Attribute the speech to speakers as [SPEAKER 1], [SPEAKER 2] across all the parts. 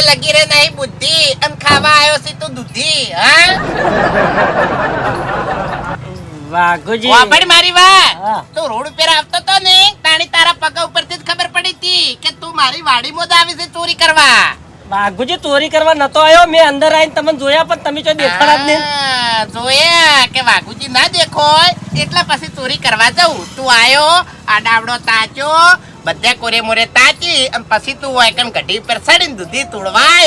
[SPEAKER 1] જોડે લગી રે નહીં બુદ્ધિ. અને ખાવા આવ્યો છે તું દૂધી હા?
[SPEAKER 2] વાઘુજી
[SPEAKER 1] વાપડ મારી વાત. તું રોડ ઉપર આવતો તો ને તાણી તારા પગ ઉપરથી જ ખબર પડી હતી કે તું મારી વાડીમાં જ આવી છે ચોરી કરવા.
[SPEAKER 2] વાઘુજી ચોરી કરવા નતો આવ્યો. મેં અંદર આવીને તમને જોયા પણ તમે જો દેખાડા જ નહીં.
[SPEAKER 1] જોયા કે વાઘુજી ના દેખો. એટલા પછી ચોરી કરવા જવું તું આયો આ ડાબડો તાચ્યો બધે કોરે મોરે તાચી અને પછી તું હોય કણ ગઢી ઉપર ચડીને દૂધી તોડવા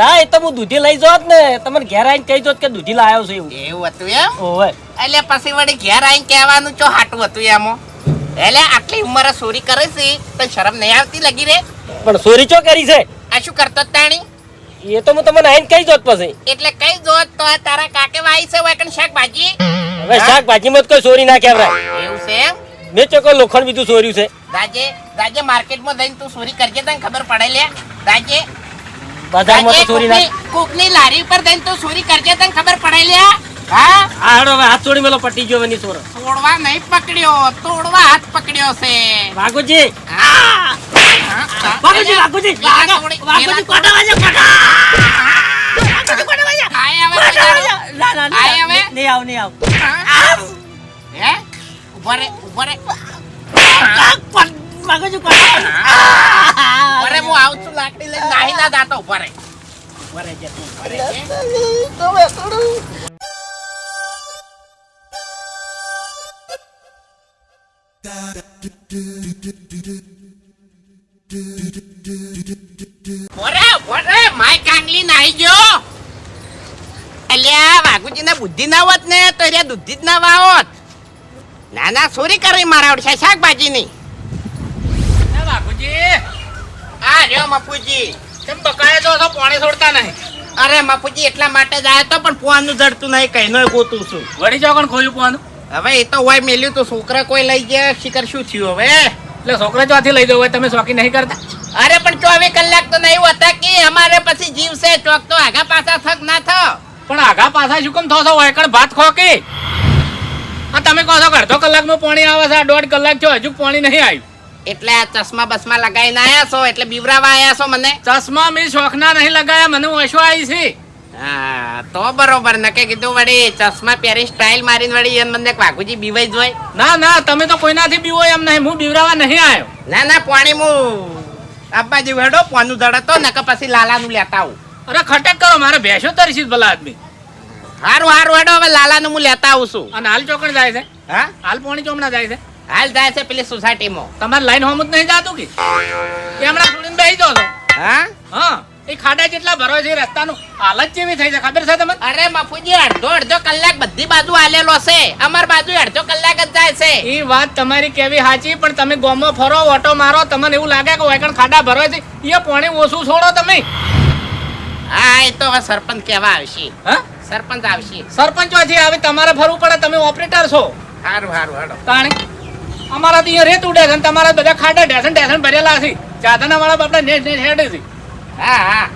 [SPEAKER 2] ના એ તો હું દૂધી લઈ જોત ને. તમને ઘેર આવીને કહી જોત કે દૂધી લાવ્યો છું એવું.
[SPEAKER 1] એવું હતું એમ?
[SPEAKER 2] ઓવે.
[SPEAKER 1] એટલે પછી વળી ઘેર આવીને કહેવાનું ચો હાટું હતું એમાં એટલે આટલી ઉંમરે ચોરી કરે છે તો શરમ નહીં આવતી લગી રે?
[SPEAKER 2] પણ ચોરી ચો કરી છે?
[SPEAKER 1] આ શું કરતો તાણી?
[SPEAKER 2] એ તો હું તમને આઈને કહી દોત પછી.
[SPEAKER 1] એટલે કઈ જોત તો તારા કાકે વાઈ છે હોય કણ શાકભાજી?
[SPEAKER 2] હવે શાકભાજીમાં માં કોઈ ચોરી ના કહેવાય
[SPEAKER 1] એવું છે એમ?
[SPEAKER 2] મેં ચોકો લોખંડ બીજું ચોર્યું છે.
[SPEAKER 1] રાજે રાજે માર્કેટમાં જઈને તું ચોરી કરજે તને ખબર પડે લે. રાજે
[SPEAKER 2] બજારમાં તો ચોરી ના
[SPEAKER 1] કોકની- લારી ઉપર જઈને તું ચોરી કરજે તને ખબર પડે લે. હા?
[SPEAKER 2] હા હેડો હવે હાથ છોડી મેલો પટી ગયો એની ચોર
[SPEAKER 1] તોડવા નહીં પકડ્યો તોડવા હાથ પકડ્યો છે.
[SPEAKER 2] વાઘુજી!
[SPEAKER 1] હા.
[SPEAKER 2] વાઘુજી વાઘુજી! વાઘુજી કોટા વાગે કોટા!
[SPEAKER 1] આય હવે આય હવે?
[SPEAKER 2] નહીં આવ નહીં આવ.
[SPEAKER 1] ઊભો રે ઊભો રે
[SPEAKER 2] વાઘુજી કોટા
[SPEAKER 1] ઊભો રે હું આવું છું લાકડી લઈને નાહી ના જાતો ઊભો રે ઊભો રે જે તું ઊભો બુદ્ધિ ના હોત ને તો દુધી જ ના વાવત ના ના ચોરી કરી મારા આવડશે શાકભાજીની.
[SPEAKER 3] બાપુજી.
[SPEAKER 1] આ રહ્યો મપુજી.
[SPEAKER 3] કેમ બકાય તો છો પાણી છોડતા નહીં?
[SPEAKER 1] અરે મપુજી એટલા માટે જ આવ્યો તો પણ પોવાનું જડતું નહીં કઈ નો ગોતું છું.
[SPEAKER 3] વળી ચોકણ ખોલ્યું પોવાનું?
[SPEAKER 1] હવે એ તો હોય મેલ્યું તો છોકરા કોઈ લઈ ગયા શિકર શું થયું હવે?
[SPEAKER 3] એટલે છોકરા ચોથી લઈ જવું હોય તમે શોખી નહીં કરતા?
[SPEAKER 1] અરે પણ ચોવીસ કલાક તો નહીં હોતા કે અમારે પછી જીવ છે ચોક તો આગા પાછા થક ના થો
[SPEAKER 3] પણ આગા પાછા શું કેમ થો છો? વાયકણ ભાત ખોકી તમે કહો છો કે અડધો કલાકનું પાણી આવે છે આ દોઢ કલાક થયો હજુ પાણી નહીં આવ્યું.
[SPEAKER 1] એટલે આ ચશ્મા બસમા લગાવીને આયા છો એટલે બીવરાવા આયા છો મને?
[SPEAKER 3] ચશ્મા મેં શોખના નહીં લગાયા મને ઓછો આવી છે.
[SPEAKER 1] હા તો બરોબર નકે કીધું વળી ચશ્મા પહેરી સ્ટાઇલ મારીને વળી એમ મને વાઘુજી બીવાઈ જ હોય.
[SPEAKER 3] ના ના તમે તો કોઈનાથી બીવો એમ નહીં હું બીવરાવા નહીં આવ્યો.
[SPEAKER 1] ના ના પાણી હું અબ્બાજી વેડો પોનું ધડતો નકે પછી લાલાનું લેતા આવું.
[SPEAKER 3] અરે ખટક કરો મારે ભેંસો તરીશી ભલા આદમી.
[SPEAKER 1] હારું હારું હેડો હવે લાલાને હું લેતા આવું છું.
[SPEAKER 3] અને હાલ ચોકડ જાય છે?
[SPEAKER 1] હા?
[SPEAKER 3] હાલ પોણી ચોમના જાય છે?
[SPEAKER 1] હાલ જાય છે પેલી સોસાયટીમાં.
[SPEAKER 3] તમારે લાઈન હોમ જ નહીં જાતું કે? કેમડા છોડીને બેસી જાઓ છો.
[SPEAKER 1] હા?
[SPEAKER 3] હા એ ખાડા જેટલા ભરો છે રસ્તાનું હાલત જેવી થઈ છે. ખબર છે તમને?
[SPEAKER 1] અરે બાપુજી અડધો અડધો કલાક બધી બાજુ આલેલો છે. અમાર બાજુ અડધો કલાક જ જાય છે.
[SPEAKER 3] એ વાત તમારી કેવી સાચી પણ તમે ગોમો ફરો ઓટો મારો તમને એવું લાગે કે વાયકણ ખાડા ભરો છે. એ પાણી ઓછું છોડો તમે.
[SPEAKER 1] હા એ તો સરપંચ કેવા આવશે.
[SPEAKER 3] હા?
[SPEAKER 1] સરપંચ આવશે.
[SPEAKER 3] સરપંચોથી હવે તમારે ફરવું પડે તમે ઓપરેટર છો.
[SPEAKER 1] હારું હારું હેડો
[SPEAKER 3] તાણી અમારા તો અહીંયા રેત ઉડે છે તમારા બધા ખાડા ઢેસન ઢેસન ભરેલા છે. ચાદરના વાળા બાપડા નેટ નેટ હેડે છે.
[SPEAKER 1] હા હા.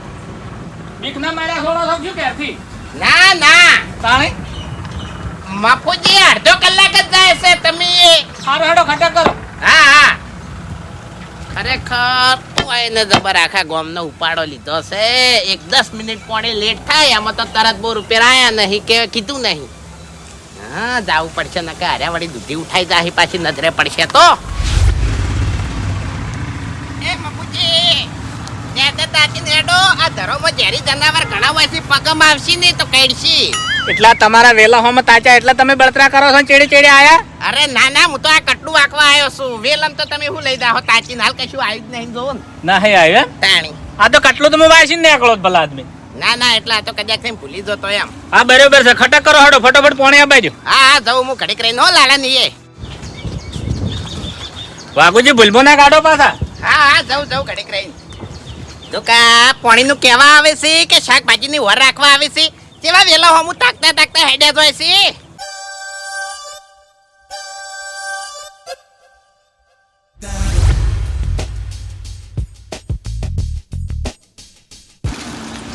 [SPEAKER 3] બીક ના માર્યા છોડો છો શું ક્યારથી
[SPEAKER 1] ના ના.
[SPEAKER 3] તાણે
[SPEAKER 1] માફુજી અડધો કલાક જ જાય છે તમે
[SPEAKER 3] હારો હેડો ખટક કરો.
[SPEAKER 1] હા હા. ખરેખર એને જબર આખા ગામનો ઉપાડો લીધો છે. એક દસ મિનિટ પોણી લેટ થાય, આમાં તો તરત બહુ રૂપિયા આયા નહીં કે કીધું નહીં. હા, જાવું પડશે નકે હાર્યા વળી દૂધી ઉઠાઈ જાય પાછી નજરે પડશે તો. એ મપુજી તાચી નેડો આ ધરોમાં ઝેરી જનાવર ઘણા વર્ષથી પગમ આવશે નહીં તો કઈડશી
[SPEAKER 3] એટલા તમારા વેલા હોમ તાચા એટલે તમે બળતરા કરો છો ચેડી ચેડી આયા?
[SPEAKER 1] અરે ના ના હું તો આ કટલું આખવા આવ્યો છું. વેલમ તો તમે શું લઈ જાઓ? તાચી હાલ કશું આવ્યું જ નહીં જોવો ને.
[SPEAKER 3] હે આવ્યો
[SPEAKER 1] તાણી.
[SPEAKER 3] આ તો કટલું તમે વાસી ને એકલો ભલા આદમી.
[SPEAKER 1] ના ના એટલા તો કદાચ એમ ભૂલી જતો એમ.
[SPEAKER 3] હા બરોબર છે. ખટક કરો હડો ફટોફટ પોણી આપાજો
[SPEAKER 1] હા હા જવું હું. ઘડીક રહી નો લાલા નીએ
[SPEAKER 3] વાઘુજી ભૂલબો ના કાઢો પાછા.
[SPEAKER 1] હા હા જવું જવું ઘડીક રહી જો કા પાણીનું કહેવા આવે છે કે શાકભાજીની વર રાખવા આવે છે? કેવા વેલા હોમું તાકતા તાકતા હેડ્યા હોય છે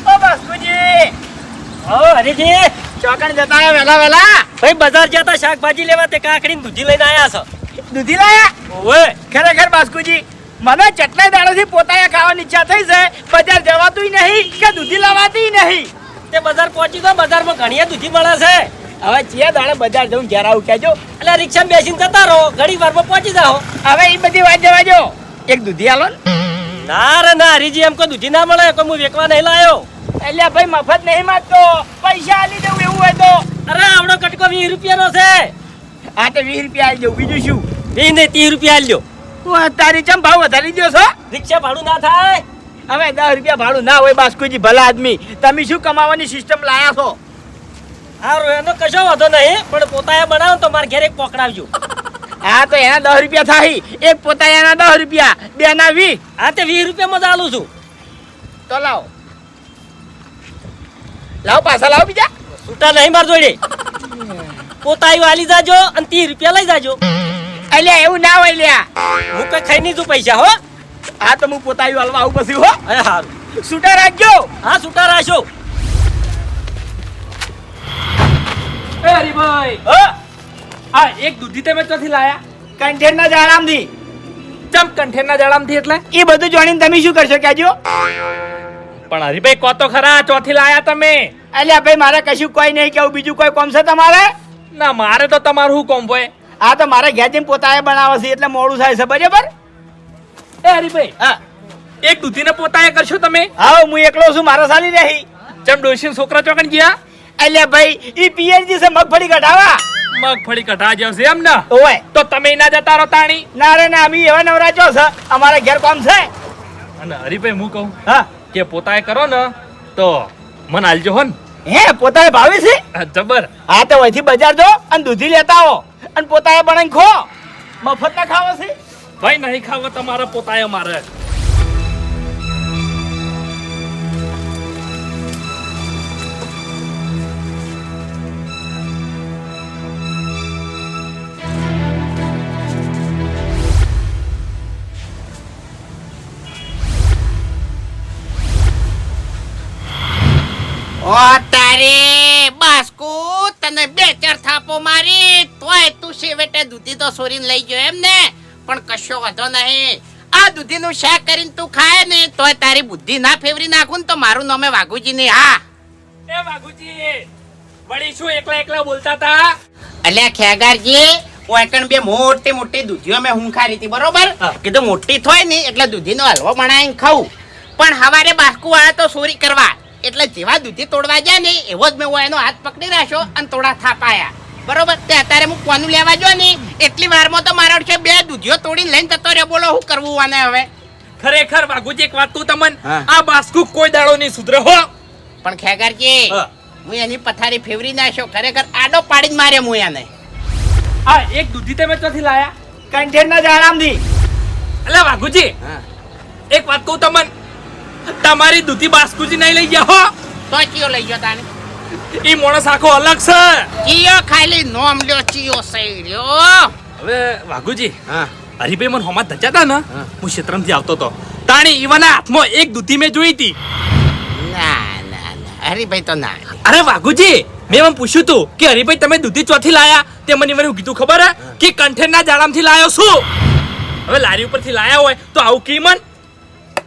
[SPEAKER 3] ઓ બાસ્કુજી
[SPEAKER 2] ઓ હરીજી!
[SPEAKER 3] ચોકણ જતા આવ્યા વેલા વેલા.
[SPEAKER 2] ભાઈ બજાર જતા તા શાકભાજી લેવા તે કાકડી દૂધી લઈને આવ્યા છો.
[SPEAKER 3] દૂધી લાયા?
[SPEAKER 2] ઓવે.
[SPEAKER 3] ખરેખર બાસ્કુજી
[SPEAKER 4] મને ચટલા દાડાથી પોતાએ ખાવાની ઈચ્છા થઈ છે. બજાર જવાતું નહીં કે દૂધી લાવાતી નહીં.
[SPEAKER 2] તે બજાર પહોંચી ગયો બજારમાં ઘણી દૂધી મળે છે.
[SPEAKER 4] હવે ચિયા દાડે બજાર જવું ઘેર આવું કહેજો.
[SPEAKER 2] એટલે રિક્ષા બેસીને જતા રહો ઘણી વારમાં પહોંચી જાઓ.
[SPEAKER 4] હવે એ બધી વાત જવા જો એક દૂધી આલો ના.
[SPEAKER 2] રે ના હરીજી એમ કોઈ દૂધી ના મળે કોઈ હું વેકવા નહીં લાયો.
[SPEAKER 4] એટલે ભાઈ મફત નહીં માગતો. પૈસા આલી દઉં એવું હોય તો.
[SPEAKER 2] અરે આવડો કટકો વીસ રૂપિયાનો છે.
[SPEAKER 4] આ તો વીસ રૂપિયા આલી દઉં બીજું શું?
[SPEAKER 2] વીસ નહીં ત્રીસ રૂપિયા આલ્યો
[SPEAKER 4] તું તારી ચમ ભાવ વધારી દો છો?
[SPEAKER 2] રિક્ષા ભાડું ના થાય.
[SPEAKER 4] હવે દસ રૂપિયા ભાડું ના હોય બાસ્કુજી ભલા આદમી. તમે શું કમાવાની સિસ્ટમ લાયા છો?
[SPEAKER 2] સારું એનો કશો વાંધો નહીં પણ પોતાએ બનાવો તો મારે ઘેર એક પકડાવજો.
[SPEAKER 4] હા તો એના દસ રૂપિયા થાય. એક પોતા એના દસ રૂપિયા. બે ના વીસ.
[SPEAKER 2] હા તે વીસ રૂપિયામાં જ છું.
[SPEAKER 4] તો લાવો. લાવો પાછા લાવો બીજા.
[SPEAKER 2] છૂટા નહીં માર જોડે. પોતાઈ વાલી જાજો અને ત્રીસ રૂપિયા લઈ જાજો.
[SPEAKER 4] અલ્યા એવું ના હોય લ્યા.
[SPEAKER 2] હું કઈ ખાઈ નહીં તું પૈસા હો.
[SPEAKER 4] હા તો હું પોતાયું હાલવા આવું પછી હો.
[SPEAKER 2] અરે હારું.
[SPEAKER 4] છૂટા રાખજો.
[SPEAKER 2] હા છૂટા રાખશો
[SPEAKER 5] એ હરીભાઈ.
[SPEAKER 4] હો.
[SPEAKER 5] આ એક દૂધી તમે ચોથી લાયા?
[SPEAKER 4] કંઠેરના જાણામથી
[SPEAKER 5] ચમ કંઠેરના જળામથી એટલે?
[SPEAKER 4] એ બધું જાણીને તમે શું કરશો કહેજો.
[SPEAKER 5] પણ હરીભાઈ કો તો ખરા ચોથી લાયા તમે.
[SPEAKER 4] અલ્યા ભાઈ મારે કશું કોઈ નહીં કેવું બીજું કોઈ કોમ છે તમારે?
[SPEAKER 5] ના મારે તો તમારું શું કોમ હોય?
[SPEAKER 4] હા તો મારે ઘેર જઈને પોતાએ બનાવે છે એટલે મોડું થાય છે બરાબર?
[SPEAKER 5] એ હરીભાઈ
[SPEAKER 4] હા.
[SPEAKER 5] એક દૂધીને પોતાએ કરશો તમે?
[SPEAKER 4] હા હું એકલો છું મારા સાલી રહી.
[SPEAKER 5] ચમ ડોશી છોકરા ચોકન ગયા?
[SPEAKER 4] અલ્યા ભાઈ ઈ પીએનજી છે મગફળી કઢાવા.
[SPEAKER 5] મગફળી કઢા જશે એમ ને?
[SPEAKER 4] ઓય.
[SPEAKER 5] તો તમે ના જતા રહો તાણી.
[SPEAKER 4] ના રે ના અમી એવા નવરાચો છે અમારા ઘેર કામ છે.
[SPEAKER 5] અને હરીભાઈ હું કહું
[SPEAKER 4] હા.
[SPEAKER 5] કે પોતાએ કરો ને તો મને આલજો હો ને
[SPEAKER 4] હે પોતાએ ભાવે છે?
[SPEAKER 5] જબર.
[SPEAKER 4] હા તો અહીંથી બજાર જો અને દૂધી લેતા આવો અને પોતાએ બનાવીને ખો. મફત ના ખાવો છે?
[SPEAKER 5] ભાઈ નહીં ખાવો તમારા પોતાએ મારે
[SPEAKER 1] તારે, બાસ્કુ, તને બે ચાર થાપો મારી, તોય તું શેવટે દૂધી તો સોરીને લઈ ગયો એમ ને પણ કશો વધો નહીં. આ દૂધીનું શાક કરીને તું ખાય ને તોય તારી બુદ્ધિ ના ફેવરી નાખું ને તો મારું નામે વાઘુજી નહીં હા.
[SPEAKER 5] એ વાઘુજી વળી શું એકલા એકલા બોલતા તા
[SPEAKER 1] અલ્યા ખેગારજી ઓયકણ બે મોટી મોટી દૂધીઓ મેં હુંખારી હતી બરોબર. કીધું મોટી થોય ને એટલે દૂધીનો હલવો બનાવીને ખાઉં. પણ હવારે બાસ્કુ વાળા તો ચોરી કરવા. એટલે જેવા દૂધી તોડવા ગયા ને એવો જ મેં એનો હાથ પકડી રાખ્યો અને થોડા થાપાયા. બરોબર? તે અત્યારે હું કોનું લેવા જો ને એટલી વારમાં તો મારા છે બે દૂધિયો તોડીને લઈને જતો રહ્યો. બોલો શું કરવું આને હવે?
[SPEAKER 5] ખરેખર વાઘુજી એક વાત તું તમન? આ બાસ્કુ કોઈ દાડો નહીં સુધરે હો.
[SPEAKER 1] પણ ખેગારજી
[SPEAKER 5] કે
[SPEAKER 1] હું એની પથારી ફેવરી નાખ્યો ખરેખર આડો પાડીને માર્યો હું એને.
[SPEAKER 5] આ એક દૂધી તમે ચોથી લાયા?
[SPEAKER 4] કંઠેરના જાણામથી
[SPEAKER 5] એટલે વાઘુજી એક વાત કહું તમન? તમારી દૂધી બાસ્કુજી નહીં લઈ ગયા હો.
[SPEAKER 1] તો કયો લઈ ગયો તાને.
[SPEAKER 5] ઈ માણસ આખો અલગ છે.
[SPEAKER 1] ચિયો ખાલી નોમ લ્યો ચિયો સહી લ્યો.
[SPEAKER 5] હવે વાઘુજી
[SPEAKER 1] હા.
[SPEAKER 5] હરિભાઈ મને હોમાં ધચાતા ને
[SPEAKER 1] હા.
[SPEAKER 5] ક્ષેત્રમથી આવતો તો. તાણી ઈવાના હાથમાં એક દૂધી મેં જોઈ હતી.
[SPEAKER 1] ના ના ના હરિભાઈ તો ના
[SPEAKER 5] અરે વાઘુજી મેં એમ પૂછ્યું તું કે હરીભાઈ તમે દૂધી ચોથી લાયા? તે મને મને કીધું ખબર હે? કે કંઠેરના જાળામથી લાયો શું હવે લારી ઉપરથી લાયા હોય તો આવું કી મન?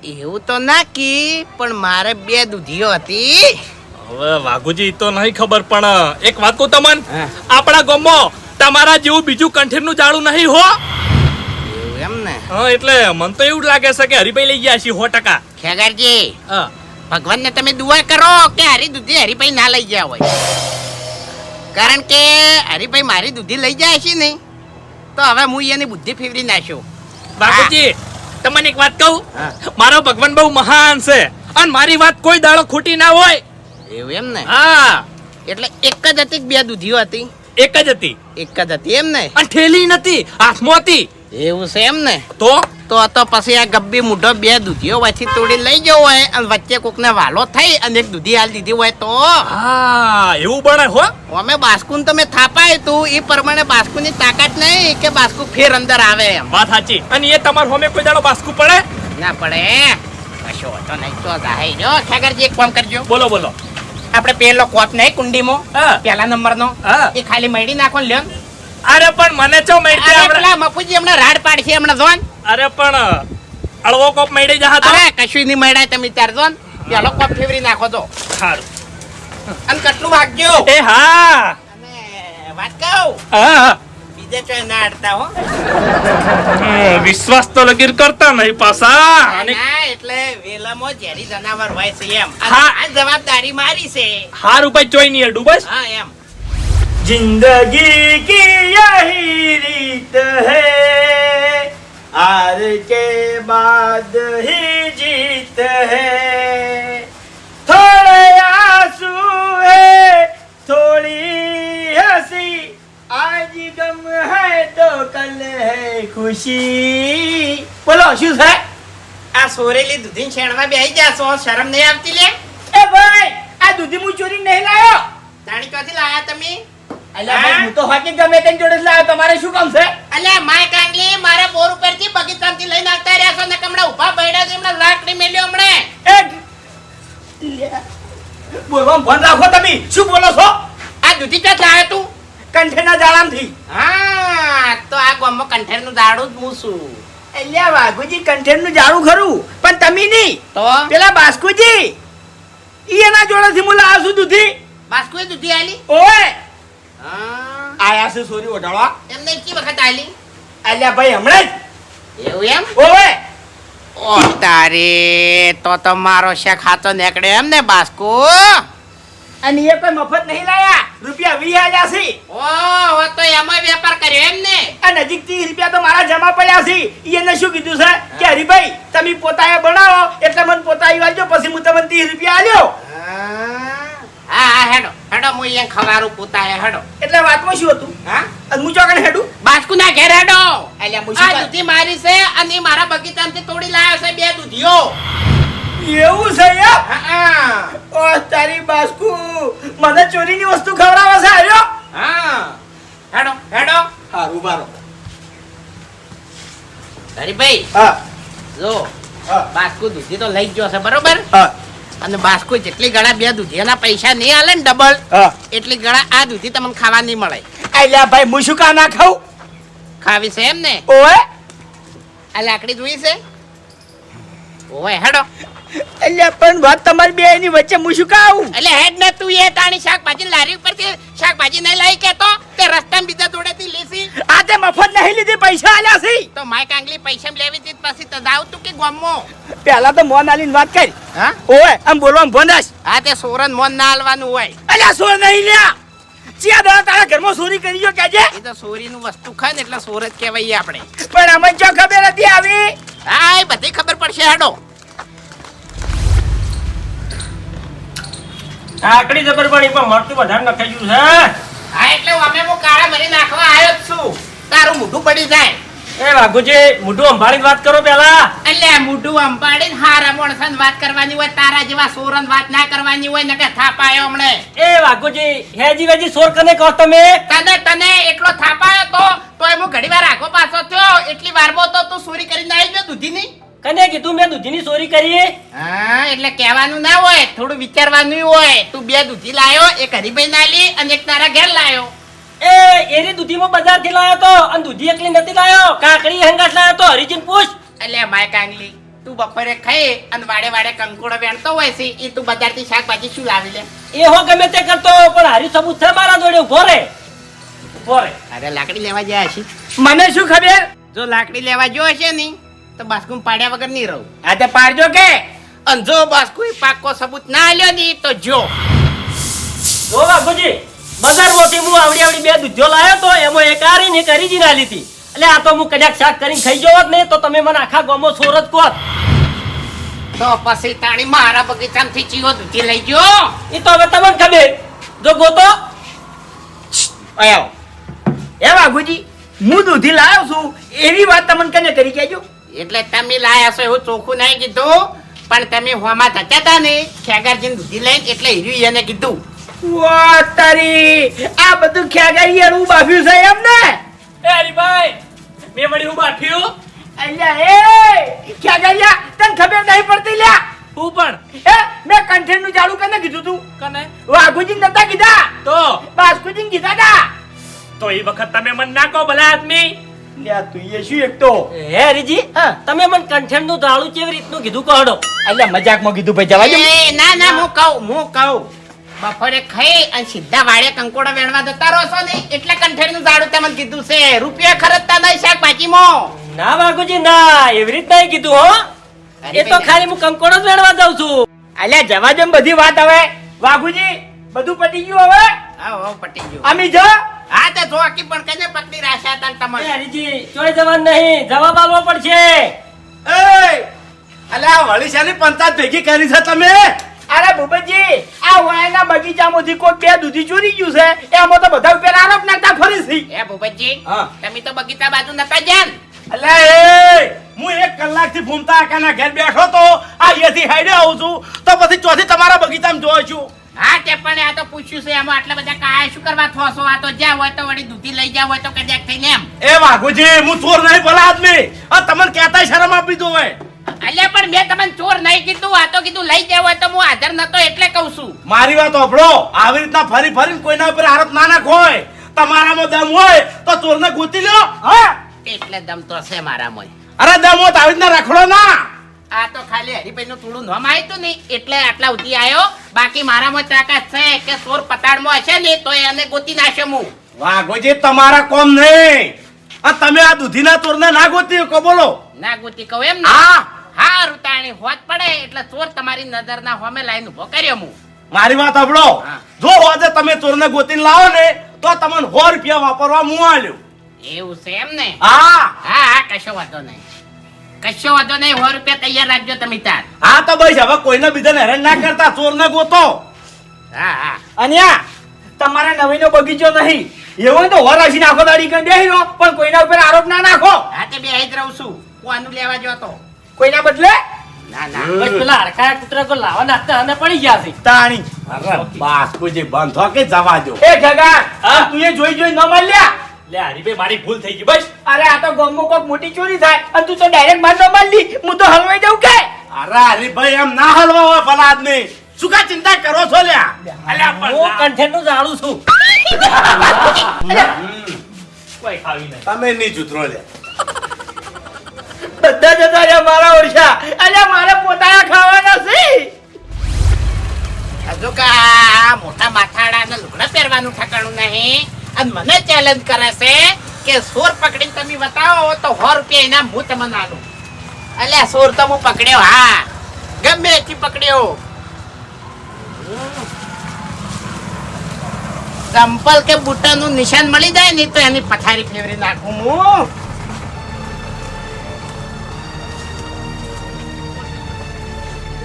[SPEAKER 1] એવું તો ના કી પણ મારે બે દૂધીઓ હતી.
[SPEAKER 5] હવે વાઘુજી તો નહીં ખબર પણ એક વાત કહું તમન. આપણા ગામમાં તમારા જેવું બીજું કંઠીરનું જાળું નહીં હો.
[SPEAKER 1] એમ ને?
[SPEAKER 5] હા એટલે મન તો એવું લાગે છે કે હરીભાઈ લઈ ગયા છે સો ટકા.
[SPEAKER 1] ખેગારજી
[SPEAKER 5] હા.
[SPEAKER 1] ભગવાનને તમે દુઆ કરો કે હરી દૂધી હરીભાઈ ના લઈ ગયા હોય. કારણ કે હરીભાઈ મારી દૂધી લઈ જાય છે ને તો હવે હું એની બુદ્ધિ ફેવરી નાખ્યો
[SPEAKER 5] બાપુજી તમને એક વાત કહું? મારો ભગવાન બહુ મહાન છે. અને મારી વાત કોઈ દાડો ખોટી ના હોય.
[SPEAKER 1] એવું એમ ને?
[SPEAKER 5] હા.
[SPEAKER 1] એટલે એક જ હતી બે દૂધીઓ હતી?
[SPEAKER 5] એક જ હતી.
[SPEAKER 1] એક જ હતી એમ ને?
[SPEAKER 5] અને ઠેલી નથી હાથમાં હતી.
[SPEAKER 1] એવું છે એમ ને?
[SPEAKER 5] તો?
[SPEAKER 1] તો તો પછી આ ગબ્બી મૂઢો બે દૂધીઓ પછી તોડી લઈ ગયો હોય અને વચ્ચે કોકને વાલો થઈ અને એક દૂધી હાલ દીધી હોય તો?
[SPEAKER 5] હા એવું બને હો.
[SPEAKER 1] અમે બાસ્કુન તમે થાપાય તું એ પ્રમાણે બાસ્કુની તાકાત નહીં કે બાસ્કુ ફેર અંદર આવે એમ.
[SPEAKER 5] વાત સાચી. અને એ તમાર હોમે કોઈ દાડો બાસ્કુ પડે?
[SPEAKER 1] ના પડે. કશો તો નહીં તો જાહે જો ઠાકરજી એક કામ કરજો.
[SPEAKER 5] બોલો બોલો.
[SPEAKER 1] આપણે પેલો કોપ નહીં કુંડીમાં. પેલા નંબરનો. એ ખાલી મળી નાખો ને. લ્યો
[SPEAKER 5] અરે પણ મને ચો
[SPEAKER 1] મેડી આપણે મપુજી હમણાં? રાડ પાડશે હમણાં જોન.
[SPEAKER 5] અરે પણ અળવો કોપ મેડી જહા તો?
[SPEAKER 1] અરે કશું નહીં મળ્યા તમે ત્યાર જોન. પેલો કોપ ફેવરી નાખો તો.
[SPEAKER 5] સારું
[SPEAKER 1] અને કેટલું વાગ્યું?
[SPEAKER 5] એ હા.
[SPEAKER 1] વાત કહું?
[SPEAKER 5] હા.
[SPEAKER 1] બીજે ચોય ના અડતા હો
[SPEAKER 5] હમ, વિશ્વાસ તો લગીર કરતા નહીં પાછા અને
[SPEAKER 1] ના એટલે વેલામાં ઝેરી જનાવર હોય છે એમ આ
[SPEAKER 5] હા.
[SPEAKER 1] આ જવાબદારી મારી છે
[SPEAKER 5] હારું ભાઈ જોઈ નહીં અડું બસ
[SPEAKER 1] હા એમ
[SPEAKER 4] जिंदगी की यही रीत है हार के बाद ही जीत है હે તો કલ હે ખુશી. બોલો શું છે?
[SPEAKER 1] આ સોરેલી દૂધીન શેણમાં બેહી જાશો શરમ નહીં આવતી લે?
[SPEAKER 4] એ ભાઈ આ દૂધી હું ચોરી નહીં લાવ્યો
[SPEAKER 1] તાણી ક્યાંથી લાયા તમે?
[SPEAKER 4] અલ્યા ભાઈ હું તો હાકે ગમે તેની જોડે લાવ્યો તમારે શું કામ છે?
[SPEAKER 1] અલ્યા માય કાંગલી મારે બોર ઉપરથી થી લઈને આવતા રહ્યા છો ને કમડા ઊભા પડ્યા છે હમણાં લાકડી મેલ્યો હમણે.
[SPEAKER 4] બોલવા ભણ રાખો તમે શું બોલો છો?
[SPEAKER 1] આ દૂધી ક્યાં લાવ્યો તું?
[SPEAKER 4] કંઠેના જાળામથી
[SPEAKER 1] હા તો આ ગામમાં કંઠેરનું દાડું જ હું છું.
[SPEAKER 4] અલ્યા વાઘુજી કંઠેરનું જાળું ખરું પણ તમે નહીં.
[SPEAKER 1] તો?
[SPEAKER 4] પેલા બાસ્કુજી ઈ એના જોડેથી હું લાવ્યો છું દૂધી.
[SPEAKER 1] બાસ્કુએ દૂધી આલી?
[SPEAKER 4] ઓય!
[SPEAKER 1] હા.
[SPEAKER 4] આયા છે સોરી ઓઢાળવા.
[SPEAKER 1] એમને કી વખત આલી?
[SPEAKER 4] અલ્યા ભાઈ હમણાં
[SPEAKER 1] એવું એમ?
[SPEAKER 4] ઓય!
[SPEAKER 1] ઓ તારે તો તો મારો શેખ હાથો નીકળે એમ ને બાસ્કુ?
[SPEAKER 4] અને એ કોઈ મફત નહીં લાયા. રૂપિયા વી આલ્યા છે.
[SPEAKER 1] ઓ તો એમાં વેપાર કર્યો એમ ને.
[SPEAKER 4] આ નજીક ત્રીસ રૂપિયા તો મારા જમા પડ્યા છે. એને શું કીધું છે? કે હરીભાઈ તમે પોતાએ બનાવો એટલે મને પોતાએ વાંચો પછી હું તમને ત્રીસ રૂપિયા આલ્યો.
[SPEAKER 1] હા. હા હેડો હેડો હું અહીંયા ખવારું પોતાએ હેડો.
[SPEAKER 4] એટલે વાતમાં શું હતું?
[SPEAKER 1] હા?
[SPEAKER 4] અને હું ચોકણ હેડું?
[SPEAKER 1] બાસ્કુ ઘેર હેડો. આ દૂધી મારી છે અને મારા બગીચામાંથી તોડી લાવ્યો છે બે દૂધીઓ.
[SPEAKER 4] એવું છે
[SPEAKER 1] હા, હા.
[SPEAKER 4] ઓ તારી બાસ્કુ મને ચોરીની વસ્તુ ખવડાવે છે આર્યો
[SPEAKER 1] હા. હેડો હેડો.
[SPEAKER 4] હારું બારો.
[SPEAKER 1] હરીભાઈ
[SPEAKER 4] હા.
[SPEAKER 1] જો બાસ્કુ દૂધી તો લઈ જ ગયો છે બરોબર?
[SPEAKER 4] હા.
[SPEAKER 1] અને બાસ્કુ જેટલી ગળા બે દૂધીના પૈસા નહીં આલે ને ડબલ એટલી ગળા આ દૂધી તમને ખાવા નહીં મળે.
[SPEAKER 4] અલ્યા ભાઈ હું શું કા ના ખાઉં?
[SPEAKER 1] ખાવી છે એમ ને
[SPEAKER 4] ઓય
[SPEAKER 1] આ લાકડી જોઈ છે? ઓય હેડો.
[SPEAKER 4] અલ્યા પણ વાત તમારી બે ની વચ્ચે હું શું કહું?
[SPEAKER 1] એટલે હેડ ને તું એ તાણી શાકભાજી લારી ઉપરથી શાકભાજી નહીં લાવી કેતો તે રસ્તામાં બીજા જોડેથી લેસી.
[SPEAKER 4] આ તે મફત નહીં લીધી પૈસા આલ્યા છે.
[SPEAKER 1] તો માય કાંગલી પૈસા લેવી હતી પછી તો જાવ તું કે ગમો?
[SPEAKER 4] પેલા તો મોન આલીને વાત કરી.
[SPEAKER 1] હા?
[SPEAKER 4] ઓય આમ બોલવામાં ભંડાશ
[SPEAKER 1] આ તે સોરન મોન ના આલવાનું હોય.
[SPEAKER 4] અલ્યા સોર નહીં લ્યા. ચિયા દાડા તારા ઘરમાં ચોરી કરી ગયો કેજે
[SPEAKER 1] એ તો સોરીનું વસ્તુ ખાય ને એટલે સોર જ કહેવાય આપણે.
[SPEAKER 4] પણ અમને જો ખબર હતી આવી?
[SPEAKER 1] હા એ બધી ખબર પડશે હેડો.
[SPEAKER 2] આકડી જબર પડી પણ મળતું વધારે નખાઈ ગયું છે
[SPEAKER 1] હા? એટલે અમે હું કાળા મરી નાખવા આવ્યો જ છું. તારું મોઢું પડી જાય.
[SPEAKER 2] એ વાઘુજી મોઢું અંભાળી વાત કરો પેલા
[SPEAKER 1] એટલે મોઢું અંપાડીને હારા મોણસન વાત કરવાની હોય તારા જેવા સોરન વાત ના કરવાની હોય નકે થાપાયો હમણે.
[SPEAKER 2] એ વાઘુજી હેજી વેજી સોર કને કહો તમે?
[SPEAKER 1] તને તને એટલો થાપાયો તો તોય હું ઘડીવાર આગો પાછો થયો. એટલી વારમાં તો તું ચોરી કરીને આવી ગયો દૂધીની?
[SPEAKER 2] કને કીધું મેં દૂધીની ચોરી કરી?
[SPEAKER 1] હા એટલે કહેવાનું ના હોય થોડું વિચારવાનું હોય. તું બે દૂધી લાયો એક હરીભાઈ ના લી અને એક તારા ઘેર લાયો.
[SPEAKER 2] એ એની દૂધીમાં બજારથી લાયો તો અને દૂધી એકલી નથી લાયો. કાકડી હંગાટ લાયો તો હરીજીન પૂછ.
[SPEAKER 1] એટલે માય કાંગલી તું બપોરે ખાઈ અને વાડે વાડે કંકોડો વેણતો હોય છે એ તું બજારથી શાકભાજી શું લાવી લે?
[SPEAKER 2] એ હો ગમે તે કરતો પણ હરી સબૂત છે મારા જોડે ઊભો રે. ઊભો રે.
[SPEAKER 1] અરે લાકડી લેવા જાય છે
[SPEAKER 4] મને શું ખબર?
[SPEAKER 1] જો લાકડી લેવા જો હશે ની તો બાસ્કુમ પાડ્યા વગર નહીં રહું.
[SPEAKER 4] આ તે પાડજો કે?
[SPEAKER 1] અને જો બાસ્કુ પાકો સબૂત ના આલ્યો ની તો જો.
[SPEAKER 2] જો વાઘુજી બજારમાંથી હું આવડી આવડી બે દૂધ્યો લાયો તો એમાં એક આરી ને એક હરીજી ના લીધી એટલે આ તો હું કદાચ શાક કરીને ખાઈ જવો જ નહીં તો તમે મને આખા ગામમાં સોરત કોત.
[SPEAKER 1] તો પછી તાણી મારા બગીચામાંથી ચીવો દૂધી લઈ ગયો.
[SPEAKER 2] એ તો હવે તમને ખબર. જો ગોતો.
[SPEAKER 1] આયો
[SPEAKER 4] એ બાપુજી હું દૂધી લાવ્યો છું એવી વાત તમને કને કરી કેજો
[SPEAKER 1] એટલે તમે લાયા છો એવું ચોખ્ખું નહીં કીધું પણ તમે હોમાં થતા હતા ને ખેગારજી દૂધી લઈને એટલે હીર્યું એને કીધું.
[SPEAKER 4] વાહ તારી આ બધું ખેગારી યાર હું બાફ્યું છે એમ ને
[SPEAKER 5] એ હરીભાઈ મેં વળી હું બાફ્યું?
[SPEAKER 4] અલ્યા એ ખેગારિયા તને ખબર નહીં પડતી લ્યા?
[SPEAKER 5] હું પણ.
[SPEAKER 4] એ મેં કંઠેરનું જાડું કને કીધું તું?
[SPEAKER 5] કને?
[SPEAKER 4] વાઘુજી નતા કીધા?
[SPEAKER 5] તો?
[SPEAKER 4] બાસ્કુજી કીધા તા?
[SPEAKER 5] તો એ વખત તમે મને ના કહો ભલા આદમી.
[SPEAKER 4] લે તું એ શું એક
[SPEAKER 2] હે હરીજી
[SPEAKER 4] હા.
[SPEAKER 2] તમે મને કંઠેણનું દાળું કેવી રીતનું કીધું કહો
[SPEAKER 4] અલ્યા મજાકમાં કીધું ભાઈ જવા દે.
[SPEAKER 1] ના ના હું. કહું હું કહું. બપોરે ખાઈ અને સીધા વાડે કંકોડો વેણવા જતા રહો છો ને એટલે કંઠેરનું ઝાડું તમને કીધું છે. રૂપિયા ખર્ચતા નહીં શાકભાજીમાં.
[SPEAKER 2] ના વાઘુજી ના એવી રીત નહીં કીધું હો. એ તો ખાલી હું કંકોડો જ વેણવા જાઉં છું.
[SPEAKER 4] અલ્યા જવા દે બધી વાત હવે. વાઘુજી બધું પટી ગયું હવે?
[SPEAKER 1] હા પટી ગયું.
[SPEAKER 4] આમી જો.
[SPEAKER 1] હા તે જો આખી પણ કને પકડી રાખ્યા તન ને
[SPEAKER 2] એ
[SPEAKER 1] તમારે
[SPEAKER 2] હરીજી ચોય જવાન નહીં જવાબ આલવો પડશે.
[SPEAKER 6] એ અલે આ વળીશાની પંચાયત ભેગી કરી છે તમે?
[SPEAKER 4] અરે ભૂપતજી આ વાયના બગીચામાંથી કોઈ બે દૂધી ચોરી ગયું છે? એમાં તો બધા ઉપર આરોપ નાખતા ફરી છે.
[SPEAKER 1] એ ભૂપતજી તમે તો બગીચા બાજુ નતા જ્યાં.
[SPEAKER 6] અલે એ હું એક કલાકથી ભૂમતા આકાના ઘેર બેઠો તો આ અહીંયાથી હાઈડે આવું છું. તો પછી ચોથી તમારા બગીચામાં જોઉં છું.
[SPEAKER 1] હા તે પણ આ તો પૂછ્યું છે એમાં આટલા બધા કાય શું કરવા થોસો આ તો જ્યાં હોય તો વળી દૂધી લઈ જાવ હોય તો કદાચ થઈને એમ.
[SPEAKER 6] એ વાઘુજી હું ચોર નહીં ભલા આદમી. આ તમને કહેતા શરમ આપી દો હવે
[SPEAKER 1] અલ્યા પણ મેં તમને ચોર નહીં કીધું આ તો કીધું લઈ જાવ હોય તો હું હાજર નતો એટલે કહું છું.
[SPEAKER 6] મારી વાત ઓભળો આવી રીતના ફરી ફરીને કોઈના ઉપર આરોપ ના નાખો હોય. તમારામાં દમ હોય તો ચોરને ગોતી લ્યો હા?
[SPEAKER 1] એટલે દમ તો છે મારામાં.
[SPEAKER 6] અરે દમ હોય તો આવી રીતના રખડો ના.
[SPEAKER 1] આ તો ખાલી હરીભાઈ નું થોડું નામ આવ્યું નહીં એટલે આટલા ઉધી આવ્યો બાકી મારામાં તાકાત છે કે સોર પતાડમાં હશે ને તો એને ગોતી નાખે હું
[SPEAKER 6] વાઘોજી તમારા કોમ નહીં. આ તમે આ દૂધીના ચોરને ના ગોતી કહો બોલો.
[SPEAKER 1] ના ગોતી કહો એમ ને?
[SPEAKER 6] હા.
[SPEAKER 1] હા રૂતાણી હોત પડે એટલે ચોર તમારી નજરના હોમે લાઈન ઊભો કર્યો હું
[SPEAKER 6] મારી વાત સાંભળો. જો હોજે તમે ચોરને ગોતીને લાવો ને તો તમને સો રૂપિયા વાપરવા હું આલ્યો.
[SPEAKER 1] એવું છે એમ ને?
[SPEAKER 6] હા.
[SPEAKER 1] હા હા કશો વાંધો નહીં. કશો વાંધો નહીં સો રૂપિયા તૈયાર રાખજો તમે તાર.
[SPEAKER 6] હા તો ભાઈ હવે કોઈને બીજાને હેરાન ના કરતા ચોરને ગોતો.
[SPEAKER 1] હા હા.
[SPEAKER 4] અન્યા તમારા નવીનો બગીચો નહીં. એવો તો વરાશી નાખો દાડી કરી બેહી રહો પણ કોઈના ઉપર આરોપ ના નાખો.
[SPEAKER 1] હા તે બે જ રહું છું. હું આનું લેવા જો તો.
[SPEAKER 4] કોઈના બદલે?
[SPEAKER 1] ના ના.
[SPEAKER 2] બસ પેલા હરખા કૂતરા કોઈ લાવા નાખતા અને પડી ગયા છે.
[SPEAKER 4] તાણી.
[SPEAKER 6] અરે બાસ્કુજી બંધો કે જવા દો
[SPEAKER 4] એ જગા તું એ જોઈ જોઈ ન મળ્યા?
[SPEAKER 5] લે હરીભાઈ મારી ભૂલ થઈ ગઈ બસ.
[SPEAKER 4] અરે આ તો ગમો કોક મોટી ચોરી થાય. અને તું તો ડાયરેક્ટ માર ન મારલી હું તો હલવાઈ દઉં કે?
[SPEAKER 6] અરે હરીભાઈ એમ ના હલવા હોય ભલા આદમી શું કા ચિંતા કરો છો લ્યા? અલ્યા પણ
[SPEAKER 2] હું
[SPEAKER 6] કંઠે
[SPEAKER 2] નું દાળું છું.
[SPEAKER 5] કોઈ ખાવી નહીં.
[SPEAKER 6] તમે નહીં જુતરો લે
[SPEAKER 4] બધા જતા રહ્યા મારા ઓરછા. અલ્યા મારે પોતાના ખાવાના છે.
[SPEAKER 1] હજુ કા મોટા માથાડા ને લુગડા પહેરવાનું ઠકાણું નહીં? અને મને ચેલેન્જ કરે છે કે સોર પકડીને તમે બતાવો તો સો રૂપિયા ઇનામ હું તમને આલું. અલ્યા, સોર તો હું પકડ્યો, હા. ગમે એથી પકડ્યો. ચંપલ કે બુટાનું નિશાન મળી જાય ને, તો એની પથારી ફેરવી નાખું હું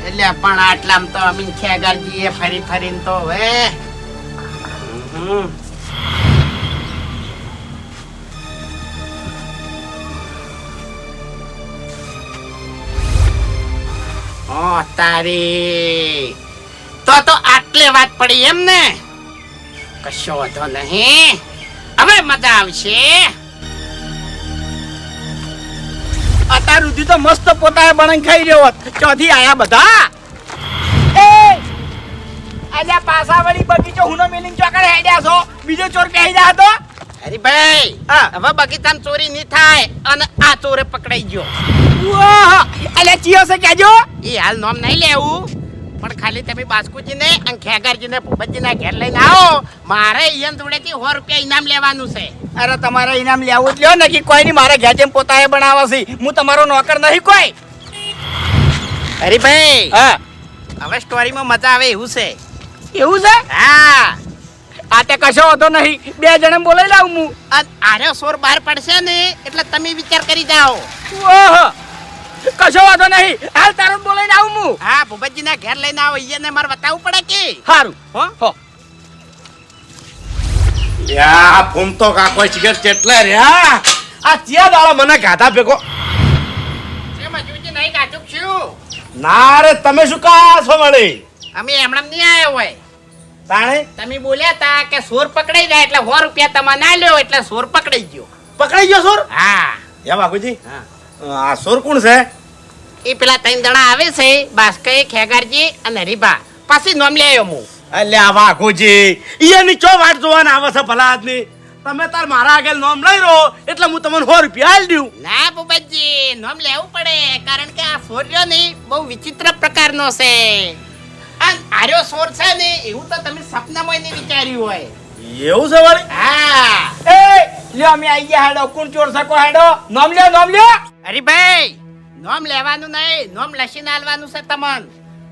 [SPEAKER 1] એટલે પણ આટલામ તો અમીન ખેગારજી એ ફરી ફરીને તો હવે, હમ. ઓ તારી. તો તો આટલે વાત પડી એમ ને? કશો વાંધો નહીં. હવે મજા આવશે.
[SPEAKER 4] અત્યાર સુધી તો મસ્ત પોતાએ બણ ખાઈ રહ્યો હોત. ચોથી આયા બધા? એ અલ્યા પાછા વળી બગીચો હુનો મિલિંગ ચોકડે હેડ્યા છો. બીજો ચોર પહેરી જા હતો
[SPEAKER 1] અરે
[SPEAKER 4] ભાઈ
[SPEAKER 1] હવે બગીચામાં ચોરી નહીં થાય અને આ ચોરે પકડાઈ ગયો.
[SPEAKER 4] અલ્યા ચિયો છે કેજો
[SPEAKER 1] એ હાલ નોમ નહીં લેવું. પણ ખાલી તમે બાસ્કુજીને અને ખેગારજીને ભૂપતજીના ઘેર લઈને આવો. મારે ઈયન જોડેથી સો રૂપિયા ઇનામ લેવાનું છે.
[SPEAKER 4] અરે તમારે ઇનામ લેવું જ લ્યો ને કે કોઈ નહીં મારે ઘેર જેમ પોતાએ બનાવે છે. હું તમારો નોકર નહીં કોઈ.
[SPEAKER 1] હરીભાઈ
[SPEAKER 4] હા.
[SPEAKER 1] હવે સ્ટોરીમાં મજા આવે એવું છે.
[SPEAKER 4] એવું છે?
[SPEAKER 1] હા.
[SPEAKER 4] આ તે કશો હતો નહીં. બે જણે બોલાઈ લાવું હું.
[SPEAKER 1] આરે સોર બહાર પડશે ને એટલે તમે વિચાર કરી જાઓ.
[SPEAKER 4] ઓહો. કશો વાંધો નહીં. હાલ તારો બોલાઈને આવું હું.
[SPEAKER 1] હા ભૂપતજીના ઘેર લઈને આવો ઈયને મારે બતાવવું પડે કે?
[SPEAKER 4] સારું
[SPEAKER 1] હો?
[SPEAKER 4] હો.
[SPEAKER 6] યા ફૂમતો કાકો શિખર ચેટલે રહ્યા આ ચિયા દાળો મને ગાધા ભેગો. ના રે તમે શું કહો છો મળી
[SPEAKER 1] અમે એમણામ નહીં આવ્યો હોય.
[SPEAKER 6] તાણે?
[SPEAKER 1] તમે બોલ્યા તા કે સોર પકડાઈ જાય એટલે સો રૂપિયા તમે ના લ્યો એટલે સોર પકડાઈ ગયો.
[SPEAKER 6] પકડાઈ ગયો સોર?
[SPEAKER 1] હા.
[SPEAKER 6] યા બાપુજી
[SPEAKER 1] હા.
[SPEAKER 6] આ સોર કોણ છે?
[SPEAKER 1] એ પેલા ત્રણ જણા આવે છે બાસ્કઈ ખેગારજી અને હરીભા પાછી નોમ લે આવ્યો હું.
[SPEAKER 6] અલ્યા વાઘુજી ઈયાની ચો વાટ જોવાના આવે છે ભલા આદમી? તમે તાર મારા આગળ નોમ લઈ રહો એટલે હું તમને સો રૂપિયા આલ દઉં.
[SPEAKER 1] ના ભૂપતજી નોમ લેવું પડે કારણ કે આ સોર્યો ને બહુ વિચિત્ર પ્રકારનો છે. આ આર્યો સોર છે ને એવું તો તમે સપનામાં નહીં વિચાર્યું હોય.
[SPEAKER 6] એવું છે વળી?
[SPEAKER 1] હા.
[SPEAKER 4] એ લ્યો અમે આઈ ગયા હેડો કોણ ચોર સકો હેડો? નામ લ્યો નામ લ્યો.
[SPEAKER 1] અરે ભાઈ નોમ લેવાનું નહીં નોમ લસીને આલવાનું છે તમન.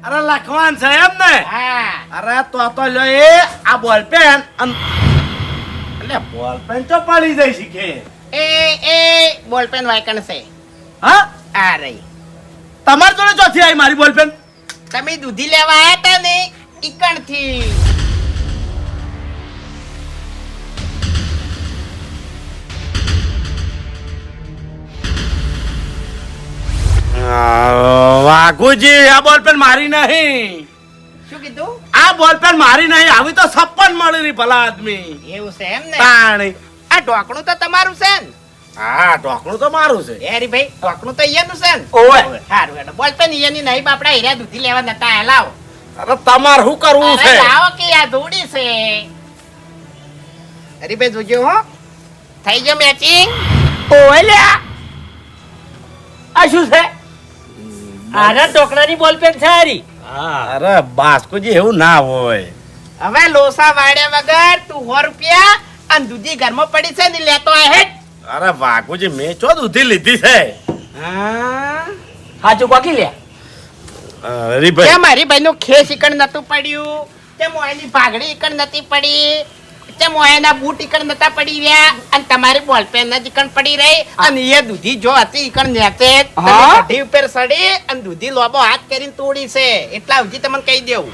[SPEAKER 6] અરે લખવાન છે એમ ને?
[SPEAKER 1] હા.
[SPEAKER 6] અરે તો તો લ્યો એ આ બોલ પેન એટલે બોલ પેન તો પડી જાય શીખે?
[SPEAKER 1] એ એ બોલપેન વાયકણ છે.
[SPEAKER 6] હા?
[SPEAKER 1] આ રહી.
[SPEAKER 6] તમારી જોડે ચોથી આવી મારી બોલ પેન
[SPEAKER 1] તમે દૂધી લેવા આવ્યા હતા ને? ઈકણ
[SPEAKER 6] વાઘુજી આ બોલ પેન મારી નહીં.
[SPEAKER 1] શું કીધું?
[SPEAKER 6] આ બોલ પેન મારી નહીં આવી તો છપ્પન મળી રહી ભલા આદમી.
[SPEAKER 1] એવું છે એમ ને?
[SPEAKER 6] તાણી.
[SPEAKER 1] આ ઢોકણું તો તમારું છે ને?
[SPEAKER 6] હા ઢોકણું તો મારું છે.
[SPEAKER 1] એરી ભાઈ ઢોકણું તો અહીંયાનું છે ને?
[SPEAKER 6] ઓય
[SPEAKER 1] સારું હેડો બોલપેન અહીંયાની નહીં બાપડા હીરા દૂધી લેવા નતા લાવો.
[SPEAKER 6] અરે તમારે શું કરવું છે?
[SPEAKER 1] લાવો કે આ ધૂળી છે. અરે ભાઈ જોજો હો. થઈ ગયો મેચિંગ?
[SPEAKER 4] ઓય લ્યા. આ શું છે?
[SPEAKER 2] આના ટોકડાની બોલ પેન છે હારી.
[SPEAKER 6] અરે બાસ્કુજી એવું ના હોય.
[SPEAKER 1] હવે લોસા વાળ્યા વગર તું સો રૂપિયા અને દૂધી ઘરમાં પડી છે ને લેતો આ હેડ.
[SPEAKER 6] અરે વાઘુજી મેં ચો દૂધી લીધી છે?
[SPEAKER 4] હાજુ કોકી લે
[SPEAKER 6] હરીભાઈ.
[SPEAKER 1] કેમ મારી ભાઈ નું ખેસ ઈકણ નતું પડ્યું? કે મોયની ભાગડી ઈકણ નતી પડી? કેમ એના બૂટ ઈકણ નતા પડી રહ્યા. અને તમારી બોલપેન જ ઈકણ પડી રહી. અને એ દૂધી જો હતી ઈકણ નેતે કઢી ઉપર સડી અને દૂધી લોબો હાથ કરીને તોડી છે. એટલા સુધી તમને કહી દેવું.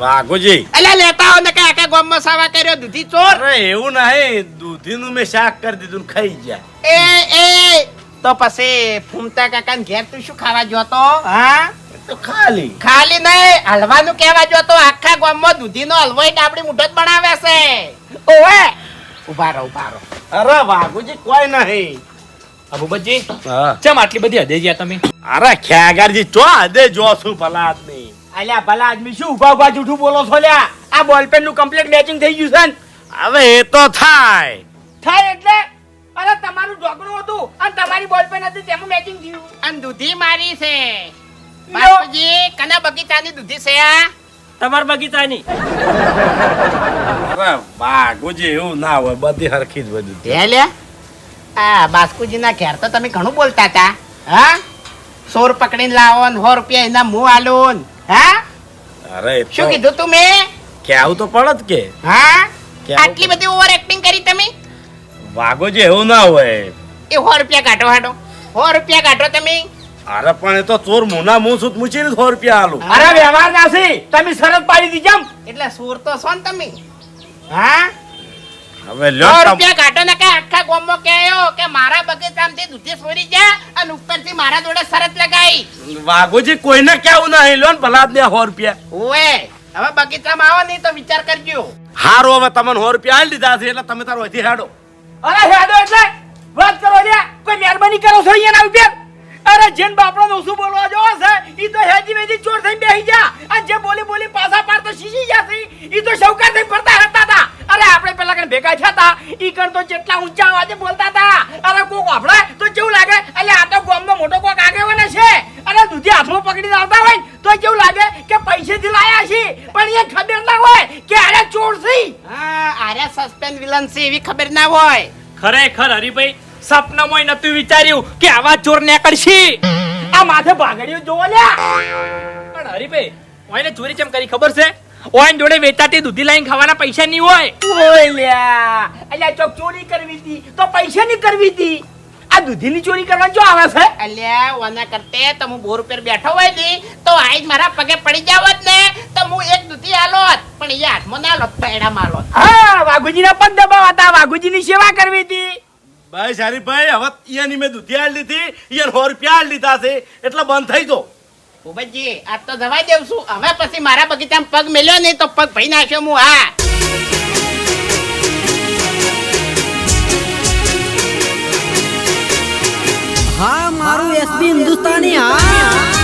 [SPEAKER 6] વાઘુજી.
[SPEAKER 1] અલ્યા લેતા આવો ને કે આખા ગામમાં સાવા કર્યો દૂધી ચોર.
[SPEAKER 6] અરે એવું નહીં. દૂધીનું મેં શાક કરી દીધું ખાઈ ગયા.
[SPEAKER 1] એ એ. તો પછી ફૂમતા કાકા ઘેર તું શું ખાવા જોતો હા?
[SPEAKER 6] તો ખાલી.
[SPEAKER 1] ખાલી નહીં હલવાનું કહેવા જોતો આખા ગામમાં દૂધીનો હલવો એક આપણી મુઠો જ બનાવે છે. ઓવે! ઊભા રહો ઊભા રહો.
[SPEAKER 6] અરે વાઘુજી કોઈ નહીં.
[SPEAKER 5] અબુબતજી ચમ આટલી બધી હદે ગયા તમે?
[SPEAKER 6] અરે ખ્યાગારજી ચો હદે જો છું ભલા આદમી?
[SPEAKER 4] અલ્યા ભલા આદમી શું ઊભા ઊભા જૂઠું બોલો છો લ્યા? આ બોલપેનનું કમ્પ્લીટ મેચિંગ થઈ ગયું છે ને?
[SPEAKER 6] હવે એ તો થાય.
[SPEAKER 4] થાય એટલે? અરે તમારું ઢોકણું હતું અને તમારી બોલપેન હતી તેમાં મેચિંગ થયું.
[SPEAKER 1] અને દૂધી મારી છે. બાપુજી કના બગીચાની દૂધી છે આ?
[SPEAKER 2] તમારા બગીચાની.
[SPEAKER 6] વાઘુજી એવું ના હોય બધી હરખી જ બધું.
[SPEAKER 1] હે આ બાસ્કુજી બાસ્કુજીના ઘેર તો તમે ઘણું બોલતા હતા હા? સોર પકડીને લાવો ને સો રૂપિયા એના મું આલો ને હા?
[SPEAKER 6] અરે
[SPEAKER 1] શું કીધું તું મેં?
[SPEAKER 6] કેવું તો પડત કે.
[SPEAKER 1] હા? આટલી બધી ઓવર એક્ટિંગ કરી તમે?
[SPEAKER 6] વાઘુજી એવું ના હોય.
[SPEAKER 1] એ સો રૂપિયા કાઢો હાડો. સો રૂપિયા કાઢો તમે.
[SPEAKER 6] અરે પણ એ તો ચોર મુના મું સુત મૂચીને સો રૂપિયા આલું.
[SPEAKER 4] અરે વ્યવહાર નાસી. તમે શરત પાડી દી જમ
[SPEAKER 1] એટલે સોર તો છો ને તમે. હા?
[SPEAKER 6] હવે લ્યો
[SPEAKER 1] રૂપિયા કાઢો ને કે આખા ગામમાં કેયો કે મારા બગીચામાંથી દૂધી છોડી જા અને ઉપરથી મારા જોડે શરત લગાઈ.
[SPEAKER 6] વાઘુજી કોઈને કેવું નહીં. લ્યો ને ભલા જ સો રૂપિયા.
[SPEAKER 1] ઓએ હવે બગીચામાં આવો નહીં તો વિચાર કરજો.
[SPEAKER 6] હારો હવે તમને સો રૂપિયા આલી દીધા છે એટલે તમે તારો હજી હેડો.
[SPEAKER 4] અરે હેડો એટલે. વાત કરો લ્યા. કોઈ મહેરબાની કરો છો અહીંયાના ઉપર અરે જેન બાપડો શું બોલવા જોવો છે ઈ તો હેજી વેજી ચોર થઈ બેહી જા અને જે બોલી બોલી પાછા પાડ તો શીશી છે ઈ તો શૌકાર થઈ ફરતા હતા. તા અરે આપણે પેલા કણ ભેગા થયા તા ઈ કણ તો જેટલા ઊંચા અવાજે બોલતા તા અરે કોક આપણે તો કેવું લાગે એટલે આ તો ગામનો મોટો કોક આગેવાન છે. અરે દૂધી હાથમાં પકડીને આવતા હોય તો કેવું લાગે કે પૈસેથી લાયા છે પણ એ ખબર ના હોય કે અરે ચોર છે
[SPEAKER 1] હા અરે સસ્પેન્સ વિલન છે એવી ખબર ના હોય.
[SPEAKER 5] ખરેખર હરીભાઈ સપનામાં નતું વિચાર્યું કે આવા ચોર નીકળશે
[SPEAKER 4] આ માથે ભાગડીઓ જોવો લે
[SPEAKER 5] પણ હરીભાઈ ઓયને ચોરી કેમ કરી ખબર છે? ઓયન જોડે વેચાતી દૂધી લાઈન ખાવાના પૈસા નહીં હોય.
[SPEAKER 4] ઓય લ્યા. અલ્યા ચોક ચોરી કરવી હતી તો પૈસાની કરવી હતી આ દૂધીની ચોરી કરવા જો આવે છે?
[SPEAKER 1] અલ્યા ઓના કરતે તમે બોર ઉપર બેઠો હોય ને તો આજ મારા પગે પડી જાવત ને તો હું એક દૂધી આલોત પણ એ હાથમાં ના લોત પૈડા માલોત
[SPEAKER 4] હા વાઘુજીના પગ દબાવતા વાઘુજીની સેવા કરવી હતી
[SPEAKER 6] ભાઈ શારીફભાઈ હવે અહીંયાની મેં દૂધી આડ લીધી અહીંયા સો રૂપિયા આલી દીધા છે એટલે બંધ થઈ દો
[SPEAKER 1] ભૂપતજી આજ તો જવા દેવ છું. હવે પછી મારા બગીચામાં પગ મેલ્યો નહીં તો પગ ભાઈ નાખ્યો હું હા.
[SPEAKER 7] હા મારું એસબી હિન્દુસ્તાની હા.